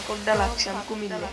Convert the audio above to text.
কাকড়ডা লাগসাম Comilla.